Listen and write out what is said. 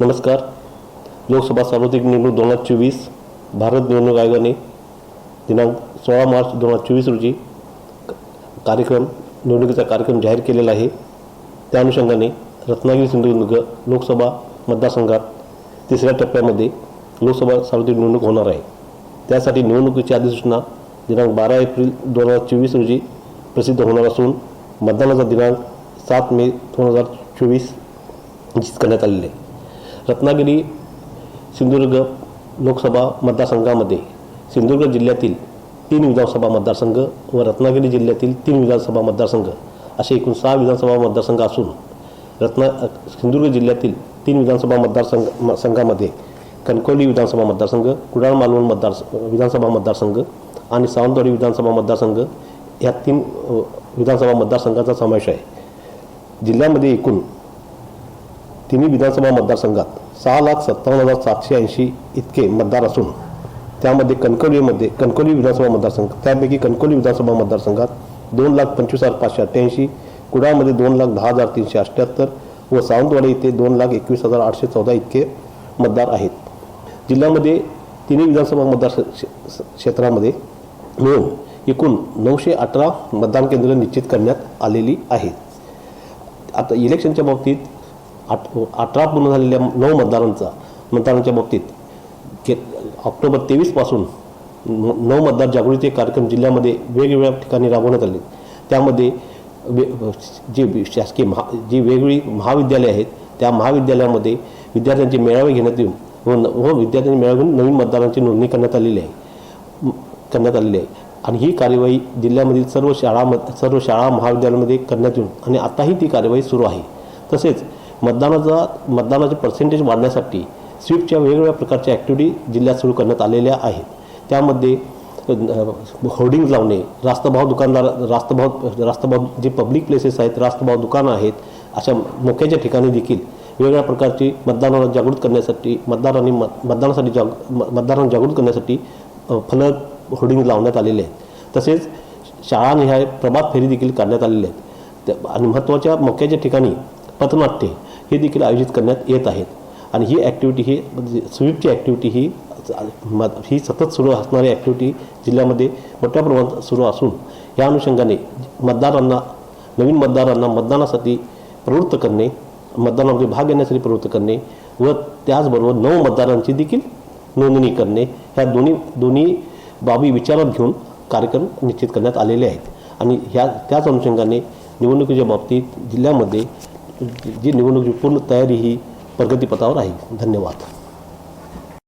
नमस्कार. लोकसभा सार्वत्रिक निवडणूक दोन हजार चोवीस भारत निवडणूक आयोगाने दिनांक सोळा मार्च दोन हजार चोवीस रोजी कार्यक्रम निवडणुकीचा कार्यक्रम जाहीर केलेला आहे. त्या अनुषंगाने रत्नागिरी सिंधुदुर्ग लोकसभा मतदारसंघात तिसऱ्या टप्प्यामध्ये लोकसभा सार्वत्रिक निवडणूक होणार आहे. त्यासाठी निवडणुकीची अधिसूचना दिनांक बारा एप्रिल दोन हजार चोवीस रोजी प्रसिद्ध होणार असून मतदानाचा दिनांक सात मे दोन हजार चोवीस निश्चित करण्यात आलेले आहे. रत्नागिरी सिंधुदुर्ग लोकसभा मतदारसंघामध्ये सिंधुदुर्ग जिल्ह्यातील तीन विधानसभा मतदारसंघ व रत्नागिरी जिल्ह्यातील तीन विधानसभा मतदारसंघ असे एकूण सहा विधानसभा मतदारसंघ असून रत्ना सिंधुदुर्ग जिल्ह्यातील तीन विधानसभा मतदारसंघ म- संघामध्ये कणकवली विधानसभा मतदारसंघ कुडाळ मालवण मतदार विधानसभा मतदारसंघ आणि सावंतवाडी विधानसभा मतदारसंघ या तीन विधानसभा मतदारसंघाचा समावेश आहे. जिल्ह्यामध्ये एकूण तिन्ही विधानसभा मतदारसंघात सहा लाख सत्तावन्न हजार सातशे ऐंशी इतके मतदार असून त्यामध्ये कणकवलीमध्ये कणकवली विधानसभा मतदारसंघ त्यापैकी कणकवली विधानसभा मतदारसंघात दोन लाख पंचवीस हजार पाचशे अठ्ठ्याऐंशी कुडाळमध्ये दोन लाख दहा हजार तीनशे अठ्ठ्याहत्तर व सावंतवाडी इथे दोन लाख एकवीस हजार आठशे चौदा इतके मतदार आहेत. जिल्ह्यामध्ये तिन्ही विधानसभा मतदार क्षेत्रामध्ये मिळून एकूण नऊशे अठरा मतदान केंद्र निश्चित करण्यात आलेली आहेत. आता इलेक्शनच्या बाबतीत आठ अठरा पूर्ण झालेल्या नऊ मतदारांचा मतदारांच्या बाबतीत के ऑक्टोबर तेवीसपासून न- नऊ मतदार जागृती कार्यक्रम जिल्ह्यामध्ये वेगवेगळ्या ठिकाणी राबवण्यात आले. त्यामध्ये वे जे शासकीय महा जी वेगवेगळी महाविद्यालये आहेत त्या महाविद्यालयामध्ये विद्यार्थ्यांचे मेळावे घेण्यात येऊन व न- व विद्यार्थ्यांचे मेळावे घेऊन नवीन मतदारांची नोंदणी करण्यात आलेली आहे. करण्यात आलेली आहे. आणि ही कार्यवाही जिल्ह्यामधील सर्व शाळा सर्व शाळा महाविद्यालयामध्ये करण्यात येऊन आणि आताही ती कार्यवाही सुरू आहे. तसेच मतदानाचा मतदानाचे पर्सेंटेज वाढण्यासाठी स्वीपच्या वेगवेगळ्या प्रकारच्या ॲक्टिव्हिटी जिल्ह्यात सुरू करण्यात आलेल्या आहेत. त्यामध्ये होर्डिंग लावणे रास्तभाव दुकानदार रास्तभाव रास्तभाव जे पब्लिक प्लेसेस आहेत रास्तभाव दुकानं आहेत अशा मोक्याच्या ठिकाणी देखील वेगवेगळ्या प्रकारची मतदानाला जागृत करण्यासाठी मतदारांनी मतदानासाठी जाग म- मतदारांना जागृत करण्यासाठी फलक होर्डिंग लावण्यात आलेले आहेत. तसेच शाळानिहाय प्रभात फेरी देखील काढण्यात आलेले आहेत. त्या- आणि महत्त्वाच्या मोक्याच्या ठिकाणी पथनाट्य हे देखील आयोजित करण्यात येत आहेत. आणि ही ॲक्टिव्हिटी ही म्हणजे स्वीपची ॲक्टिव्हिटी ही ही सतत सुरू असणारी ॲक्टिव्हिटी जिल्ह्यामध्ये मोठ्या प्रमाणात सुरू असून या अनुषंगाने मतदारांना नवीन मतदारांना मतदानासाठी प्रवृत्त करणे मतदानामध्ये भाग घेण्यासाठी प्रवृत्त करणे व त्याचबरोबर नऊ मतदारांची देखील नोंदणी करणे ह्या दोन्ही दोन्ही बाबी विचारात घेऊन कार्यक्रम निश्चित करण्यात आलेले आहेत. आणि ह्या त्याच अनुषंगाने निवडणुकीच्या बाबतीत जिल्ह्यामध्ये जी निवडणूक पूर्ण तयारी ही प्रगतीपथावर आहे. धन्यवाद.